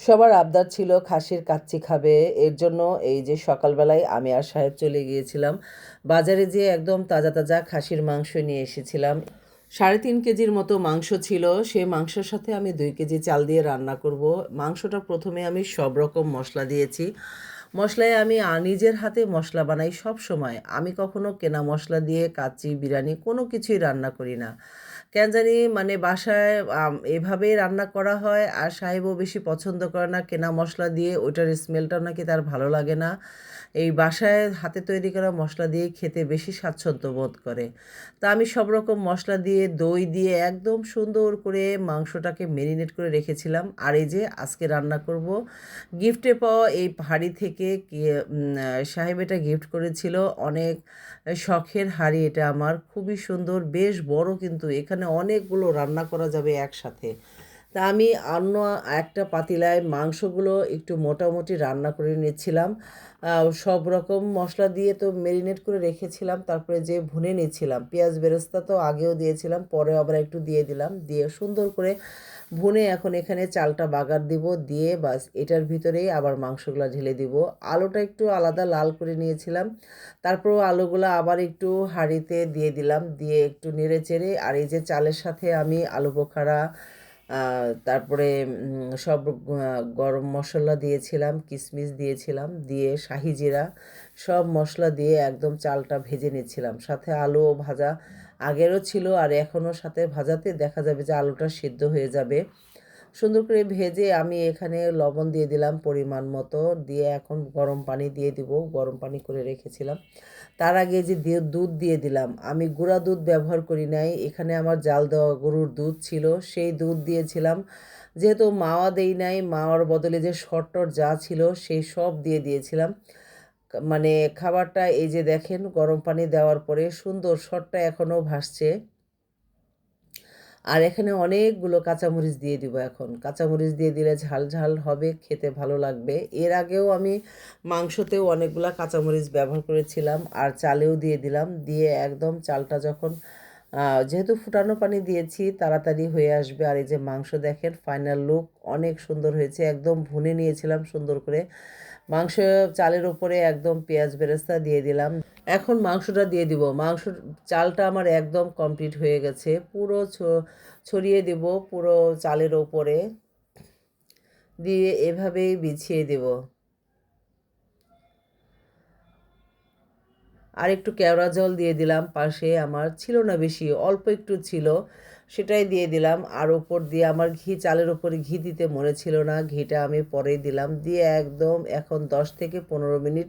সবার আবদার ছিল খাসির কাচ্চি খাবে। এর জন্য এই যে সকালবেলায় আমি আর সাহেব চলে গিয়েছিলাম। বাজারে যেয়ে একদম তাজা তাজা খাসির মাংস নিয়ে এসেছিলাম। সাড়ে তিন কেজির মতো মাংস ছিল। সেই মাংসের সাথে আমি দুই কেজি চাল দিয়ে রান্না করব। মাংসটা প্রথমে আমি সব রকম মশলা দিয়েছি। মশলায় আমি নিজের হাতে মশলা বানাই সব সময়। আমি কখনো কেনা মশলা দিয়ে কাচ্চি, বিরিয়ানি কোনো কিছুই রান্না করি না। কেন জানি মানে বাসায় এভাবেই রান্না করা হয়। আর সাহেবও বেশি পছন্দ করে না কেনা মশলা দিয়ে, ওইটার স্মেলটাও নাকি তার ভালো লাগে না। এই বাসায় হাতে তৈরি করা মশলা দিয়ে খেতে বেশি স্বাচ্ছন্দ্য বোধ করে। তা আমি সব রকম মশলা দিয়ে, দই দিয়ে একদম সুন্দর করে মাংসটাকে মেরিনেট করে রেখেছিলাম। আর এই যে আজকে রান্না করব গিফটে পাওয়া এই হাঁড়ি থেকে সাহেব এটা গিফট করেছিল। অনেক শখের হাঁড়ি এটা আমার, খুবই সুন্দর, বেশ বড় কিন্তু, এখানে অনেকগুলো রান্না করা যাবে একসাথে। তা আমি অন্য একটা পাতিলায় মাংসগুলো একটু মোটামুটি রান্না করে নিয়েছিলাম সব রকম মশলা দিয়ে তো মেরিনেট করে রেখেছিলাম, তারপরে যে ভুনে নিয়েছিলাম পেঁয়াজ বেরেস্তা তো আগেও দিয়েছিলাম, পরে আবার একটু দিয়ে দিলাম। দিয়ে সুন্দর করে ভুনে এখন এখানে চালটা বাগার দিব, দিয়ে বাস এটার ভিতরেই আবার মাংসগুলো ঢেলে দিব। আলুটা একটু আলাদা লাল করে নিয়েছিলাম তারপর আলুগুলো আবার একটু হাঁড়িতে দিয়ে দিলাম, দিয়ে একটু নেড়ে চেড়ে আর এই যে চালের সাথে আমি আলু বোখারা তারপরে সব গরম মশলা দিয়েছিলাম কিশমিশ দিয়েছিলাম, দিয়ে শাহি জিরা, সব মশলা দিয়ে একদম চালটা ভেজে নিচ্ছিলাম। সাথে আলুও ভাজা আগেরও ছিল আর এখনও সাথে ভাজাতে দেখা যাবে যে আলুটা সিদ্ধ হয়ে যাবে। সুন্দর করে ভেজে আমি এখানে লবণ দিয়ে দিলাম পরিমাণ মতো। দিয়ে এখন গরম পানি দিয়ে দিব, গরম পানি করে রেখেছিলাম। তার আগে যে দুধ দিয়ে দিলাম, আমি গুঁড়া দুধ ব্যবহার করি নাই। এখানে আমার জাল দেওয়া গরুর দুধ ছিল, সেই দুধ দিয়েছিলাম। যেহেতু মাওয়া দেই নাই, মাওয়ার বদলে যে শর্টর যা ছিল, সেই সব দিয়ে দিয়েছিলাম। মানে খাবারটা এই যে দেখেন, গরম পানি দেওয়ার পরে সুন্দর শর্টটা এখনও ভাসছে। আর এখানে অনেকগুলো কাঁচামরিচ দিয়ে দিব এখন। কাঁচামরিচ দিয়ে দিলে ঝাল ঝাল হবে, খেতে ভালো লাগবে। এর আগেও আমি মাংসতেও অনেকগুলো কাঁচামরিচ ব্যবহার করেছিলাম আর চালেও দিয়ে দিলাম। দিয়ে একদম চালটা যখন যেহেতু ফুটানো পানি দিয়েছি, তাড়াতাড়ি হয়ে আসবে। আর এই যে মাংস দেখেন ফাইনাল লুক অনেক সুন্দর হয়েছে। একদম ভুনে নিয়েছিলাম সুন্দর করে। মাংস চালের উপরে একদম পেঁয়াজ বেরেস্তা দিয়ে দিলাম। এখন মাংসটা দিয়ে দিব। মাংস চালটা আমার একদম কমপ্লিট হয়ে গেছে। পুরো ছড়িয়ে দেব পুরো চালের ওপরে। দিয়ে এভাবেই বিছিয়ে দেব। আর একটু কেওড়া জল দিয়ে দিলাম, পাশে আমার ছিল না বেশি, অল্প একটু ছিল, সেটাই দিয়ে দিলাম। আর ওপর দিয়ে আমার ঘি, চালের ওপরে ঘি দিতে মনে ছিল না, ঘিটা আমি পরেই দিলাম। দিয়ে একদম এখন দশ থেকে পনেরো মিনিট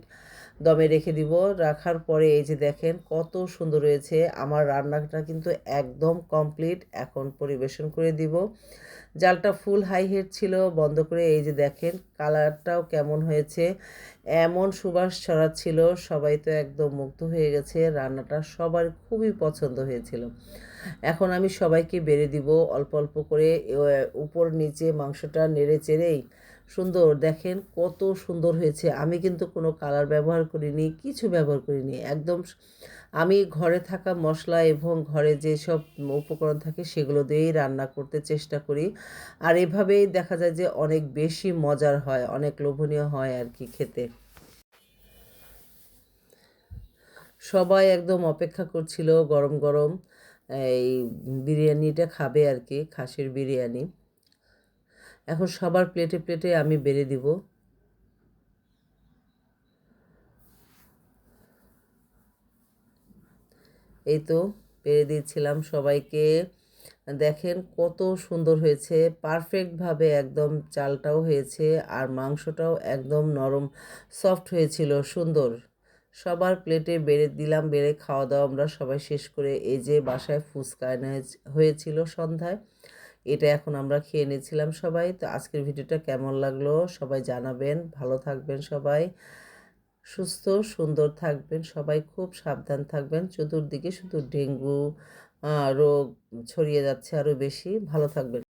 দমে রেখে দিব। রাখার পরে এই যে দেখেন কত সুন্দর হয়েছে। আমার রান্নাটা কিন্তু একদম কমপ্লিট। এখন পরিবেশন করে দিব। জালটা ফুল হাই হিট ছিল, বন্ধ করে এই যে দেখেন কালারটাও কেমন হয়েছে। এমন সুবাস ছড়াচ্ছিল, সবাই তো একদম মুগ্ধ হয়ে গেছে। রান্নাটা সবার খুবই পছন্দ হয়েছিল। এখন আমি সবাইকে বেড়ে দিব। অল্প অল্প করে উপর নিচে মাংসটা নেড়ে চেড়েই সুন্দর। দেখেন কত সুন্দর হয়েছে। আমি কিন্তু কোনো কালার ব্যবহার করিনি, কিছু ব্যবহার করিনি। একদম আমি ঘরে থাকা মশলা এবং ঘরে যেসব উপকরণ থাকে সেগুলো দিয়েই রান্না করতে চেষ্টা করি। আর এভাবেই দেখা যায় যে অনেক বেশি মজার হয়, অনেক লোভনীয় হয় আর কি খেতে। সবাই একদম অপেক্ষা করছিল গরম গরম, এই বিরিয়ানিটা খাবে আর কি, খাসির বিরিয়ানি। এখন সবার প্লেটে প্লেটে আমি বেড়ে দিব। এই তো পেরে দিয়েছিলাম সবাইকে। দেখেন কত সুন্দর হয়েছে পারফেক্টভাবে একদম চালটাও হয়েছে আর মাংসটাও একদম নরম সফট হয়েছিল, সুন্দর। সবার প্লেটে বেড়ে দিলাম, বেড়ে খাওয়া দাওয়া আমরা সবাই শেষ করে এই যে বাসায় ফুচকা হয়েছিল সন্ধ্যায়। এটা এখন আমরা খেয়ে নিয়েছিলাম সবাই। তো আজকের ভিডিওটা কেমন লাগল সবাই জানাবেন। ভালো থাকবেন সবাই। সুস্থ, সুন্দর থাকবেন সবাই। খুব সাবধান থাকবেন। চতুর্দিকে শুধু ডেঙ্গু রোগ ছড়িয়ে যাচ্ছে আরও বেশি। ভালো থাকবেন।